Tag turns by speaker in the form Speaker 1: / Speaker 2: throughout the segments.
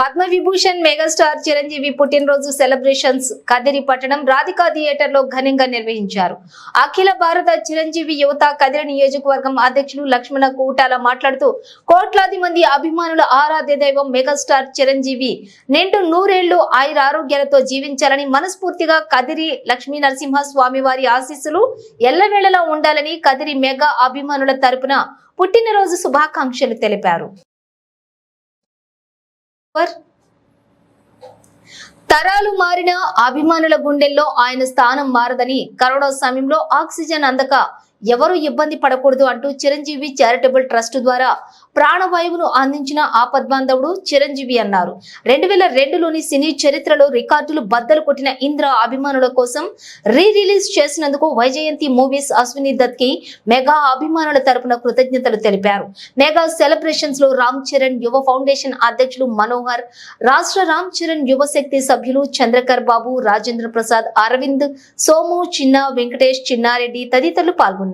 Speaker 1: Padma Vibhushan megastar Chiranjeevi పుట్టినరోజు celebrations. Kadiri పట్టణం రాధికా థియేటర్లో ఘనంగా నిర్వహించారు. అఖిల భారత చిరంజీవి యువత కదిరి నియోజకవర్గం అధ్యక్షులు లక్ష్మణ కూటాల మాట్లాడుతూ కోట్లాది మంది అభిమానుల ఆరాధ్య దైవం మెగాస్టార్ చిరంజీవి నిండు నూరేళ్ళు ఆయుర ఆరోగ్యాలతో జీవించాలని మనస్ఫూర్తిగా కదిరి లక్ష్మీ నరసింహ స్వామి వారి ఆశీస్సులు ఎల్లవేళలా ఉండాలని కదిరి మెగా అభిమానుల తరపున పుట్టినరోజు శుభాకాంక్షలు తెలిపారు. తరాలు మారిన అభిమానుల గుండెల్లో ఆయన స్థానం మారదని కరోనా సమయంలో ఆక్సిజన్ అందక ఎవరు ఇబ్బంది పడకూడదు అంటూ చిరంజీవి చారిటబుల్ ట్రస్ట్ ద్వారా ప్రాణవాయువును అందించిన ఆపద్బాంధవుడు చిరంజీవి అన్నారు. రెండు వేల రెండులోని సినీ చరిత్రలో రికార్డులు బద్దలు కొట్టిన ఇంద్ర అభిమానుల కోసం రీ రిలీజ్ చేసినందుకు వైజయంతి మూవీస్ అశ్విని దత్కి మెగా అభిమానుల తరపున కృతజ్ఞతలు తెలిపారు. మెగా సెలబ్రేషన్స్లో రామ్ చరణ్ యువ ఫౌండేషన్ అధ్యక్షులు మనోహర్ రాష్ట్ర రామ్ చరణ్ యువశక్తి సభ్యులు చంద్రకర్ బాబు రాజేంద్ర ప్రసాద్ అరవింద్ సోము చిన్న వెంకటేష్ చిన్నారెడ్డి తదితరులు పాల్గొన్నారు.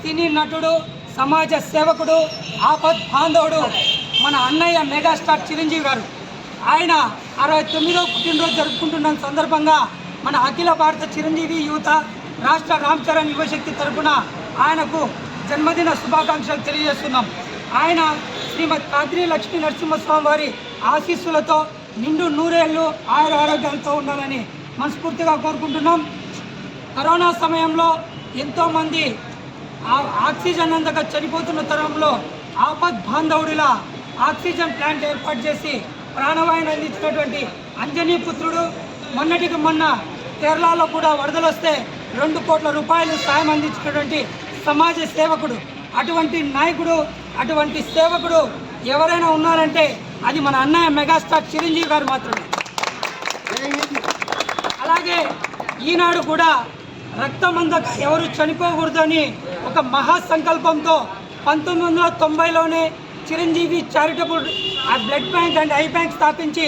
Speaker 2: సినీ నటుడు సమాజ సేవకుడు ఆపద్ బాంధవుడు మన అన్నయ్య మెగాస్టార్ చిరంజీవి గారు. ఆయన అరవై తొమ్మిదో పుట్టినరోజు జరుపుకుంటున్న సందర్భంగా మన అఖిల భారత చిరంజీవి యువత రాష్ట్ర రామ్ చరణ్ యువశక్తి తరఫున ఆయనకు జన్మదిన శుభాకాంక్షలు తెలియజేస్తున్నాం. ఆయన శ్రీమతి కాద్రి లక్ష్మీ నరసింహస్వామి వారి ఆశీస్సులతో నిండు నూరేళ్ళు ఆయుర ఆరోగ్యాలతో ఉండాలని మనస్ఫూర్తిగా కోరుకుంటున్నాం. కరోనా సమయంలో ఎంతోమంది ఆ- ఆక్సిజన్ అందక చనిపోతున్న తరంలో ఆపద్ బాంధవుడిలా ఆక్సిజన్ ప్లాంట్ ఏర్పాటు చేసి ప్రాణవాయుని అందించినటువంటి అంజనీ పుత్రుడు మొన్నటికి మొన్న కేరళలో కూడా వరదలు వస్తే రెండు కోట్ల రూపాయలు సాయం అందించినటువంటి సమాజ సేవకుడు. అటువంటి నాయకుడు అటువంటి సేవకుడు ఎవరైనా ఉన్నారంటే అది మన అన్నయ్య మెగాస్టార్ చిరంజీవి గారు మాత్రమే. అలాగే ఈనాడు కూడా రక్తమందక ఎవరు చనిపోకూడదని ఒక మహా సంకల్పంతో పంతొమ్మిది వందల తొంభైలోనే చిరంజీవి చారిటబుల్ ఆ blood bank and eye bank స్థాపించి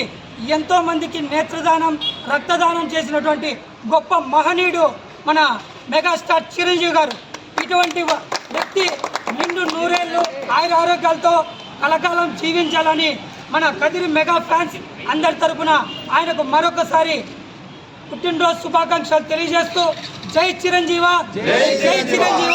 Speaker 2: ఎంతోమందికి నేత్రదానం రక్తదానం చేసినటువంటి గొప్ప మహనీయుడు మన మెగాస్టార్ చిరంజీవి గారు. ఇటువంటి వ్యక్తి నిండు నూరేళ్ళు ఆయుర ఆరోగ్యాలతో కలకాలం జీవించాలని మన కదిరి మెగా ఫ్యాన్స్ అందరి తరపున ఆయనకు మరొకసారి పుట్టినరోజు శుభాకాంక్షలు తెలియజేస్తూ జై చిరంజీవ. జై చిరంజీవ.